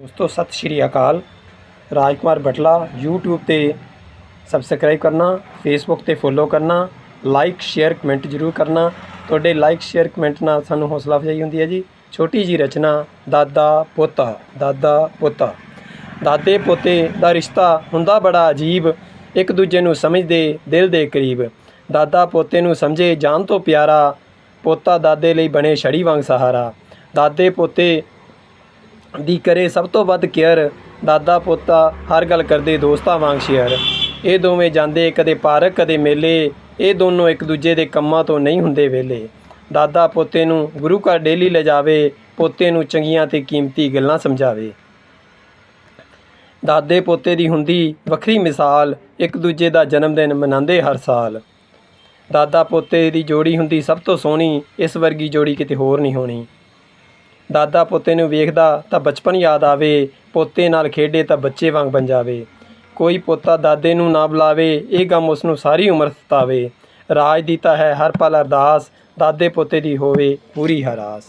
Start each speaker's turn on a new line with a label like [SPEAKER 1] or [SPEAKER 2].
[SPEAKER 1] ਦੋਸਤੋ, ਸਤਿ ਸ਼੍ਰੀ ਅਕਾਲ। ਰਾਜਕੁਮਾਰ ਬਟਲਾ, YouTube ਤੇ ਸਬਸਕ੍ਰਾਈਬ ਕਰਨਾ, Facebook ਤੇ ਫੋਲੋ ਕਰਨਾ ਲਾਈਕ ਸ਼ੇਅਰ ਕਮੈਂਟ ਜ਼ਰੂਰ ਕਰਨਾ। ਤੁਹਾਡੇ ਲਾਈਕ ਸ਼ੇਅਰ ਕਮੈਂਟ ਨਾਲ ਸਾਨੂੰ ਹੌਸਲਾ ਅਫਜ਼ਾਈ ਹੁੰਦੀ ਹੈ ਜੀ। ਛੋਟੀ ਜੀ ਰਚਨਾ, ਦਾਦਾ, ਪੋਤਾ ਦਾਦਾ, ਪੋਤਾ। ਦਾਦੇ, ਪੋਤੇ ਦਾ ਰਿਸ਼ਤਾ ਹੁੰਦਾ ਬੜਾ ਅਜੀਬ, ਇੱਕ ਦੂਜੇ ਨੂੰ ਸਮਝਦੇ, ਦਿਲ ਦੇ ਕਰੀਬ। ਦਾਦਾ, ਪੋਤੇ ਨੂੰ ਸਮਝੇ ਜਾਨ ਤੋਂ ਪਿਆਰਾ, ਪੋਤਾ ਦਾਦੇ ਲਈ ਬਣੇ ਛੜੀ ਵਾਂਗ ਸਹਾਰਾ। ਦਾਦੇ, ਪੋਤੇ ਦੀ ਕਰੇ ਸਭ ਤੋਂ ਵੱਧ ਕੇਅਰ ਦਾਦਾ ਪੋਤਾ ਹਰ ਗੱਲ ਕਰਦੇ ਦੋਸਤਾਂ ਵਾਂਗ ਸ਼ੇਅਰ। ਇਹ ਦੋਵੇਂ ਜਾਂਦੇ ਕਦੇ ਪਾਰਕ, ਕਦੇ ਮੇਲੇ, ਇਹ ਦੋਨੋਂ ਇੱਕ ਦੂਜੇ ਦੇ ਕੰਮਾਂ ਤੋਂ ਨਹੀਂ ਹੁੰਦੇ ਵਿਹਲੇ। ਦਾਦਾ ਪੋਤੇ ਨੂੰ ਗੁਰੂ ਘਰ ਡੇਲੀ ਲਿਜਾਵੇ ਪੋਤੇ ਨੂੰ ਚੰਗੀਆਂ ਤੇ ਕੀਮਤੀ ਗੱਲਾਂ ਸਮਝਾਵੇ। ਦਾਦੇ ਪੋਤੇ ਦੀ ਹੁੰਦੀ ਵੱਖਰੀ ਮਿਸਾਲ ਇੱਕ ਦੂਜੇ ਦਾ ਜਨਮ ਦਿਨ ਮਨਾਉਂਦੇ ਹਰ ਸਾਲ। ਦਾਦਾ ਪੋਤੇ ਦੀ ਜੋੜੀ ਹੁੰਦੀ ਸਭ ਤੋਂ ਸੋਹਣੀ, ਇਸ ਵਰਗੀ ਜੋੜੀ ਕਿਤੇ ਹੋਰ ਨਹੀਂ ਹੋਣੀ। ਦਾਦਾ ਪੋਤੇ ਨੂੰ ਵੇਖਦਾ ਤਾਂ ਬਚਪਨ ਯਾਦ ਆਵੇ, ਪੋਤੇ ਨਾਲ ਖੇਡੇ ਤਾਂ ਬੱਚੇ ਵਾਂਗ ਬਣ ਜਾਵੇ। ਕੋਈ ਪੋਤਾ ਦਾਦੇ ਨੂੰ ਨਾ ਬੁਲਾਵੇ, ਇਹ ਗਮ ਉਸ ਨੂੰ ਸਾਰੀ ਉਮਰ ਸਤਾਵੇ। ਰਾਜ ਦੀ ਤਾਂ ਹੈ ਹਰ ਪਲ ਅਰਦਾਸ, ਦਾਦੇ ਪੋਤੇ ਦੀ ਹੋਵੇ ਪੂਰੀ ਹਰਾਸ।